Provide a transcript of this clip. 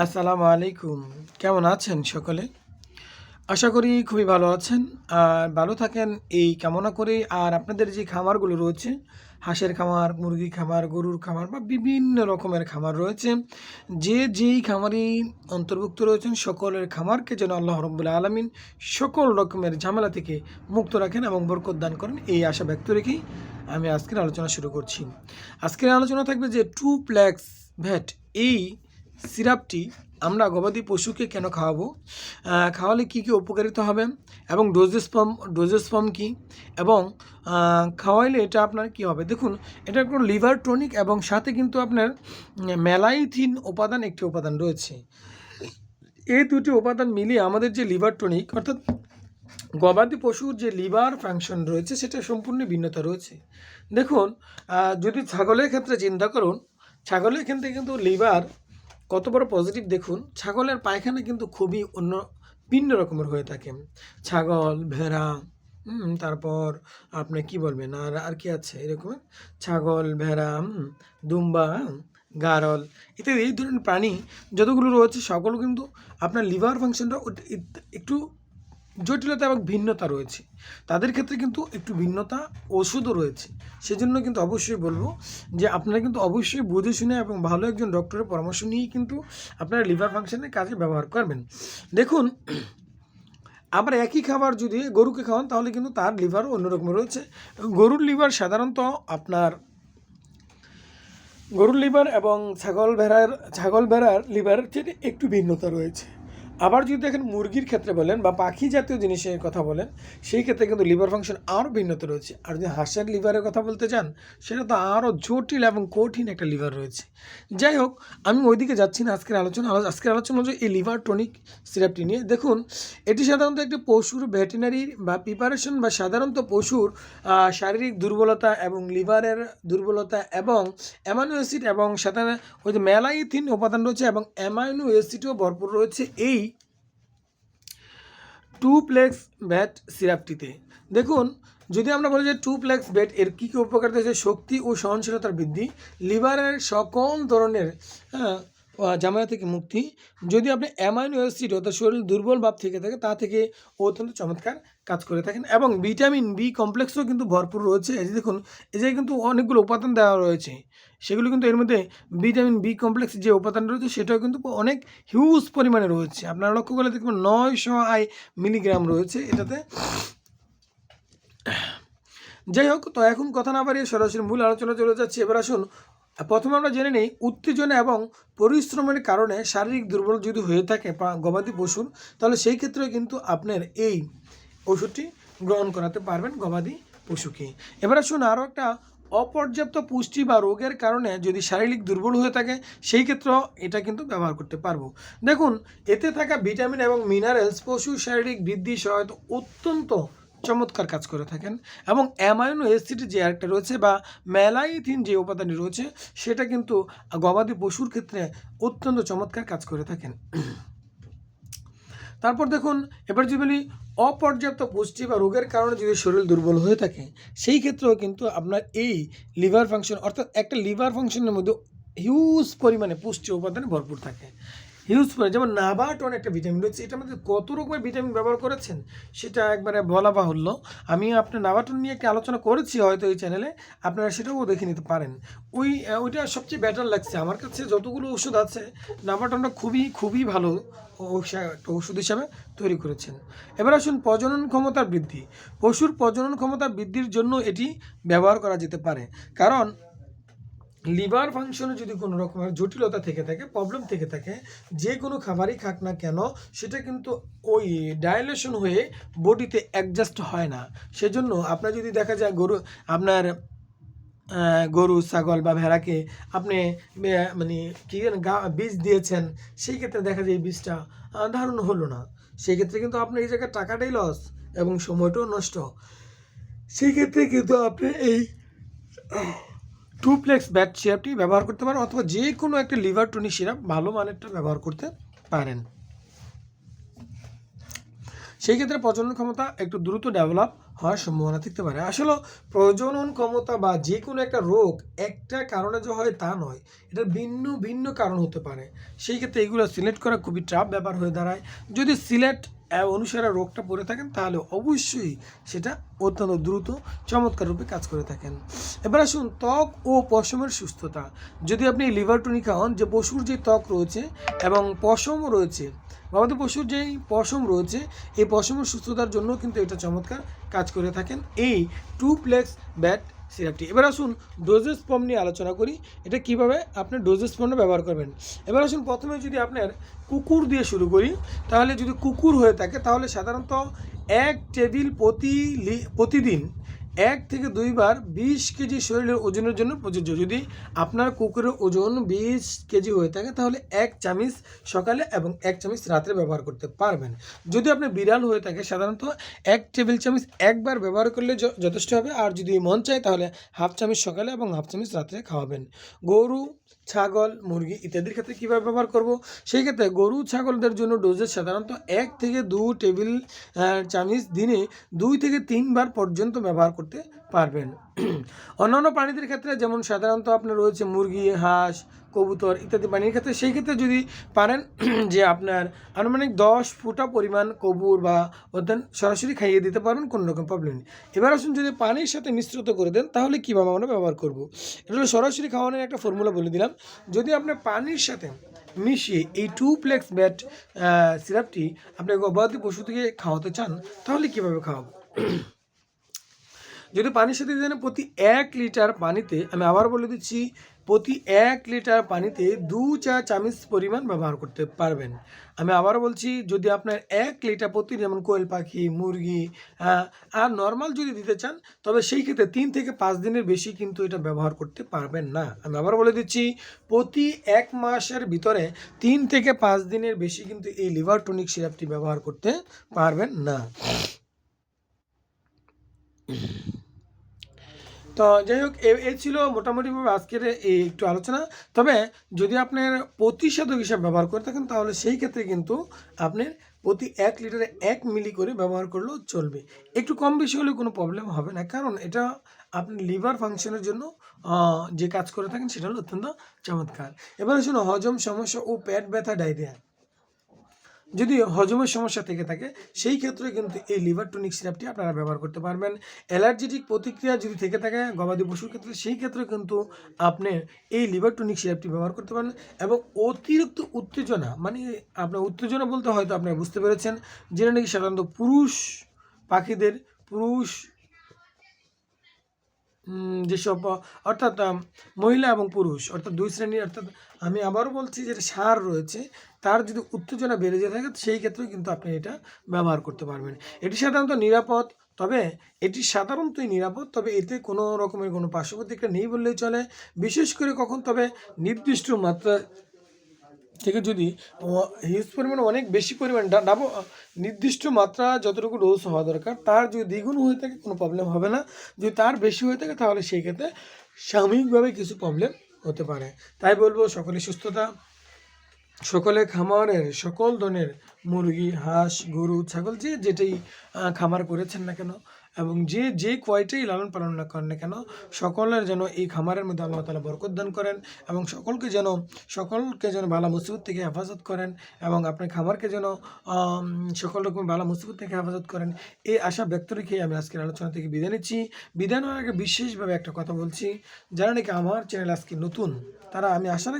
আসসালামু আলাইকুম। কেমন আছেন সকলে? আশা করি খুবই ভালো আছেন। আর ভালো থাকেন এই কামনা করে। আর আপনাদের যে খামারগুলো রয়েছে, হাঁসের খামার মুরগি খামার, গরুর খামার বা বিভিন্ন রকমের খামার রয়েছে, যে যেই খামারই অন্তর্ভুক্ত রয়েছেন, সকলের খামারকে যেন আল্লাহ রব্বুল্লা আলমিন সকল রকমের ঝামেলা থেকে মুক্ত রাখেন এবং বরকত দান করেন, এই আশা ব্যক্ত রেখেই আমি আজকের আলোচনা শুরু করছি। আজকের আলোচনা থাকবে যে টু প্ল্যাক্স ভ্যাট এই সিরাপটি আমরা গবাদি পশুকে কেন খাওয়াবো? খাওয়ালে কী কী উপকারিতা হবে? এবং ডোজেস ফর্ম ডোজেস ফর্ম কী? এবং খাওয়াইলে এটা আপনার কী হবে? দেখুন, এটা কোনো লিভার টনিক এবং সাথে কিন্তু আপনার মেলাইথিন উপাদান একটি উপাদান রয়েছে। এই দুটি উপাদান মিলিয়ে আমাদের যে লিভার টনিক, অর্থাৎ গবাদি পশুর যে লিভার ফাংশন রয়েছে, সেটা সম্পূর্ণ ভিন্নতা রয়েছে। দেখুন যদি ছাগলের ক্ষেত্রে চিন্তা করুন, ছাগলের ক্ষেত্রে কিন্তু লিভার কত বড় পজিটিভ দেখুন, ছাগলের পায়খানা কিন্তু খুবই অন্য, ভিন্ন রকমের হয়ে থাকে। ছাগল, ভেড়া তারপর আপনি কি বলবেন, আর আর কি আছে এরকম? ছাগল, ভেড়া দুম্বা গারল ইত্যাদি, এই ধরনের প্রাণী যতগুলো রয়েছে, সকল কিন্তু আপনার লিভার ফাংশনটা একটু জটিলতা এবং ভিন্নতা রয়েছে। তাদের ক্ষেত্রে কিন্তু একটু ভিন্নতা ওষুধও রয়েছে। সেজন্য কিন্তু অবশ্যই বলব যে আপনারা কিন্তু অবশ্যই বুঝে শুনে এবং ভালো একজন ডক্টরের পরামর্শ নিয়েই কিন্তু আপনারা লিভার ফাংশনের কাজে ব্যবহার করবেন। দেখুন, আবার একই খাবার যদি গরুকে খাওয়ান, তাহলে কিন্তু তার লিভারও অন্যরকম রয়েছে। গরুর লিভার সাধারণত আপনার গরুর লিভার এবং ছাগল ভেড়ার ছাগল ভেড়ার লিভারের থেকে একটু ভিন্নতা রয়েছে। আবার যদি দেখেন মুরগির ক্ষেত্রে বলেন বা পাখি জাতীয় জিনিসের কথা বলেন, সেই ক্ষেত্রে কিন্তু লিভার ফাংশন আরও ভিন্নতা রয়েছে। আর যদি হাঁসের লিভারের কথা বলতে চান, সেটা তো আরও জটিল এবং কঠিন একটা লিভার রয়েছে। যাই হোক, আমি ওইদিকে যাচ্ছি না আজকের আলোচনা। আলো- আজকের আলোচনা হচ্ছে এই লিভার টনিক সিরাপটি নিয়ে। দেখুন, এটি সাধারণত একটি পশুর ভেটেনারি বা প্রিপারেশন বা সাধারণত পশুর শারীরিক দুর্বলতা এবং লিভারের দুর্বলতা এবং অ্যামাইনো অ্যাসিড এবং সাথে ওই যে মেলাইথিন উপাদান রয়েছে এবং অ্যামাইনো অ্যাসিডও ভরপুর রয়েছে। এই টু প্লেক্স ব্যাট সিরাপটিতে। দেখুন যদি আমরা বলি যে টু প্লেক্স ব্যাট এর কী কী উপকারিতা আছে? শক্তি ও সহনশীলতার বৃদ্ধি লিভারের সকল ধরনের হ্যাঁ, জামায়া থেকে মুক্তি। যদি আপনি অ্যামাইনো অ্যাসিড, অর্থাৎ শরীর দুর্বল ভাব থেকে থাকে, তা থেকে অত্যন্ত চমৎকার কাজ করে থাকেন। এবং ভিটামিন বি কমপ্লেক্সও কিন্তু ভরপুর রয়েছে। এই দেখুন, এই যে কিন্তু অনেকগুলো উপাদান দেওয়া রয়েছে। সেগুলো কিন্তু এর মধ্যে ভিটামিন বি কমপ্লেক্স যে উপাদান রয়েছে, সেটাও কিন্তু অনেক হিউজ পরিমাণে রয়েছে। আপনারা লক্ষ্য করলে দেখবেন নয়শো আই মিলিগ্রাম রয়েছে এটাতে। যাই হোক, তো এখন কথা না বাড়িয়ে সরাসরি মূল আলোচনা চলে যাচ্ছে। এবার আসুন প্রথমে আমরা জেনে নিই উত্তেজনা এবং পরিশ্রমের কারণে শারীরিক দুর্বল যদি হয়ে থাকে গবাদি পশুর, তাহলে সেই ক্ষেত্রে কিন্তু আপনার এই ওষুধটি গ্রহণ করাতে পারবেন গবাদি পশুকে। এবার আসুন আরও একটা অপর্যাপ্ত পুষ্টি বা রোগের কারণে যদি শারীরিক দুর্বল হয়ে থাকে, সেই ক্ষেত্রেও এটা কিন্তু ব্যবহার করতে পারব। দেখুন, এতে থাকা ভিটামিন এবং মিনারেলস পশুর শারীরিক বৃদ্ধি সহায়তা অত্যন্ত চমৎকার কাজ করে থাকেন। এবং অ্যামাইনো অ্যাসিড যে একটা রয়েছে বা ম্যালাইথিন যে উপাদানটি রয়েছে, সেটা কিন্তু গবাদি পশুর ক্ষেত্রে অত্যন্ত চমৎকার কাজ করে থাকেন। তারপর দেখুন, এবার যদি বলি, অপর্যাপ্ত পুষ্টি বা রোগের কারণে যদি শরীর দুর্বল হয়ে থাকে, সেই ক্ষেত্রেও কিন্তু আপনার এই লিভার ফাংশন, অর্থাৎ একটা লিভার ফাংশনের মধ্যে হিউজ পরিমাণে পুষ্টি উপাদানে ভরপুর থাকে। হিউজ পরিমাণে যেমন নাবাটন একটা ভিটামিন রয়েছে, এটা মধ্যে কত রকমের ভিটামিন ব্যবহার করেছেন? সেটা একবারে বলা বাহুল্য। আমি আপনার নাবাটন নিয়ে একটা আলোচনা করেছি হয়তো এই চ্যানেলে আপনারা সেটাও দেখে নিতে পারেন। ওই ওইটা সবচেয়ে বেটার লাগছে। আমার কাছে যতগুলো ওষুধ আছে নাবাটনটা খুবই খুবই ভালো একটা ওষুধ হিসাবে তৈরি করেছেন। এবার আসুন প্রজনন ক্ষমতার বৃদ্ধি। পশুর প্রজনন ক্ষমতা বৃদ্ধির জন্য এটি ব্যবহার করা যেতে পারে। কারণ লিভার ফাংশনে যদি কোনো রকমের জটিলতা থেকে থাকে প্রবলেম থেকে থাকে, যে কোনো খাবারই খাক না কেন, সেটা কিন্তু ওই ডাইলেশন হয়ে বডিতে অ্যাডজাস্ট হয় না। সেজন্য আপনার যদি দেখা যায় গরু, আপনার গরু, ছাগল বা ভেড়াকে আপনি মানে কি বীজ দিয়েছেন, সেই ক্ষেত্রে দেখা যায় এই বীজটা ধারণ হলো না। সেই ক্ষেত্রে কিন্তু আপনার এই জায়গায় টাকাটাই লস এবং সময়টাও নষ্ট। সেই ক্ষেত্রে কিন্তু আপনি এই টুপ্লেক্স ব্যাট সিরাপটি ব্যবহার করতে পারেন অথবা যে কোনো একটা লিভার টনিক সিরাপ ভালো মানেরটা ব্যবহার করতে পারেন। সেই ক্ষেত্রে প্রজনন ক্ষমতা একটু দ্রুত ডেভেলপ হওয়ার সম্ভাবনা থাকতে পারে। আসলে প্রজনন ক্ষমতা বা যে কোনো একটা রোগ একটা কারণে যে হয় তা নয় এটার ভিন্ন ভিন্ন কারণ হতে পারে। সেই ক্ষেত্রে এগুলো সিলেক্ট করা খুবই ট্রাপ ব্যাপার হয়ে দাঁড়ায়। যদি সিলেক্ট অনুসারে রোগটা পড়ে থাকেন, তাহলে অবশ্যই সেটা অত্যন্ত দ্রুত, চমৎকার রূপে কাজ করে থাকেন। এবার আসুন ত্বক ও পশমের সুস্থতা। যদি আপনি লিভার টনিক খাওয়ান যে পশুর যে ত্বক রয়েছে এবং পশমও রয়েছে গবাদি পশুর যেই পশম রয়েছে, এই পশমের সুস্থতার জন্য কিন্তু এটা চমৎকার কাজ করে থাকেন। এই টু প্লেক্স ব্যাট সিরাপটি এবার আসুন ডোজেস ফর্ম নিয়ে আলোচনা করি। এটা কীভাবে আপনি ডোজেস ফর্মটা ব্যবহার করবেন। এবার আসুন প্রথমে যদি আপনার কুকুর দিয়ে শুরু করি, তাহলে যদি কুকুর হয়ে থাকে, তাহলে সাধারণত এক টেবিল প্রতি প্রতিদিন এক থেকে দুইবার বিশ কেজি শরীরের ওজনের জন্য প্রযোজ্য। যদি আপনার কুকুরের ওজন বিশ কেজি হয়ে থাকে, তাহলে এক চামিচ সকালে এবং এক চামিচ রাত্রে ব্যবহার করতে পারবেন। যদি আপনি বিড়াল হয়ে থাকে, সাধারণত এক টেবিল চামিচ একবার ব্যবহার করলে যথেষ্ট হবে। আর যদি মন চায়, তাহলে হাফ চামিচ সকালে এবং হাফ চামিচ রাত্রে খাওয়াবেন। গরু ছাগল, মুরগি ইত্যাদির ক্ষেত্রে কীভাবে ব্যবহার করব? সেই ক্ষেত্রে গরু, ছাগলদের জন্য ডোজেজ সাধারণত এক থেকে দু টেবিল চামচ দিনে দুই থেকে তিনবার পর্যন্ত ব্যবহার করতে পারবেন। অন্যান্য প্রাণীদের ক্ষেত্রে যেমন সাধারণত আপনার রয়েছে মুরগি, হাঁস, কবুতর ইত্যাদি প্রাণীর ক্ষেত্রে সেই ক্ষেত্রে যদি পারেন যে আপনার আনুমানিক দশ ফুটা পরিমাণ কবুর বা ওদের সরাসরি খাইয়ে দিতে পারবেন, কোনো রকম প্রবলেম নেই। এবার আসুন যদি পানির সাথে মিশ্রিত করে দেন, তাহলে কীভাবে আমরা ব্যবহার করব? এটা সরাসরি খাওয়ানোর একটা ফর্মুলা বলে দিলাম। যদি আপনার পানির সাথে মিশিয়ে এই টু প্লেক্স ব্যাট সিরাপটি আপনি গবাদি পশু থেকে খাওয়াতে চান, তাহলে কীভাবে খাওয়াবো? যদি পানির সাথে দেন প্রতি এক লিটার পানিতে আমি আবার বলে দিচ্ছি প্রতি এক লিটার পানিতে দু চা চামচ পরিমাণ ব্যবহার করতে পারবেন। আমি আবার বলছি যদি আপনার এক লিটার প্রতি যেমন কোয়েল পাখি মুরগি আহ, আর নর্মাল যদি দিতে চান তবে সেই ক্ষেত্রে তিন থেকে পাঁচ দিনের বেশি কিন্তু এটা ব্যবহার করতে পারবেন না। আমি আবার বলে দিচ্ছি প্রতি এক মাসের ভিতরে তিন থেকে পাঁচ দিনের বেশি কিন্তু এই লিভার টনিক সিরাপটি ব্যবহার করতে পারবেন না। তো যাই হোক, এ- ছিল মোটামুটিভাবে আজকের এই একটু আলোচনা। তবে যদি আপনার প্রতিষেধক হিসাবে ব্যবহার করে থাকেন, তাহলে সেই ক্ষেত্রে কিন্তু আপনার প্রতি এক লিটারে এক মিলি করে ব্যবহার করলেও চলবে। একটু কম বেশি হলে কোনো প্রবলেম হবে না, কারণ এটা আপনি লিভার ফাংশনের জন্য যে কাজ করে থাকেন, সেটা হলো অত্যন্ত চমৎকার। এবার শুনো, হজম সমস্যা ও পেট ব্যথা, ডায়রিয়া। যদি হজমের সমস্যা থেকে থাকে, সেই ক্ষেত্রে কিন্তু এই লিভার টনিক সিরাপটি আপনারা ব্যবহার করতে পারবেন। অ্যালার্জেটিক প্রতিক্রিয়া যদি থেকে থাকে, গবাদি পশুর ক্ষেত্রে, সেই ক্ষেত্রে কিন্তু আপনি এই লিভার টনিক সিরাপটি ব্যবহার করতে পারেন এবং অতিরিক্ত উত্তেজনা মানে আপনার উত্তেজনা বলতে হয়তো আপনি বুঝতে পেরেছেন যেটা নাকি সাধারণত পুরুষ পাখিদের, পুরুষ যেসব অর্থাৎ মহিলা এবং পুরুষ, অর্থাৎ দুই শ্রেণির, অর্থাৎ আমি আবারও বলছি যেটা সার রয়েছে, তার যদি উত্তেজনা বেড়ে যেতে থাকে, সেই ক্ষেত্রেও কিন্তু আপনি এটা ব্যবহার করতে পারবেন। এটি সাধারণত নিরাপদ, তবে এটি সাধারণতই নিরাপদ, তবে এতে কোনো রকমের কোনো পার্শ্ব প্রতিক্রিয়া নেই বললেই চলে। বিশেষ করে কখন, তবে নির্দিষ্ট মাত্রা থেকে যদি হিউজ পরিমাণে অনেক বেশি পরিমাণ ডাবল নির্দিষ্ট মাত্রা যতটুকু ডোজ হওয়া দরকার, তার যদি দ্বিগুণ হয়ে থাকে কোনো প্রবলেম হবে না। যদি তার বেশি হয়ে থাকে তাহলে সেই ক্ষেত্রে সাময়িকভাবে কিছু প্রবলেম হতে পারে। তাই বলব সকলে সুস্থতা, সকলে খামারের সকল ধরনের মুরগি, হাঁস, গরু, ছাগল, যে যেটাই খামার করেছেন না কেন এবং যে যে কয়টাই লালন পালন না করেন না কেন, সকলের যেন এই খামারের মধ্যে আল্লাহ তালা বরকত দান করেন এবং সকলকে যেন সকলকে যেন বালা মুসিবত থেকে হেফাজত করেন এবং আপনার খামারকে যেন সকল রকম বালা মুসিবত থেকে হেফাজত করেন। এই আশা ব্যক্ত রেখে আমি আজকের আলোচনা থেকে বিদায় নিচ্ছি। বিদায় নেওয়ার আগে বিশেষভাবে একটা কথা বলছি। যারা নাকি আমার চ্যানেল আজকে নতুন, তারা আমি আশা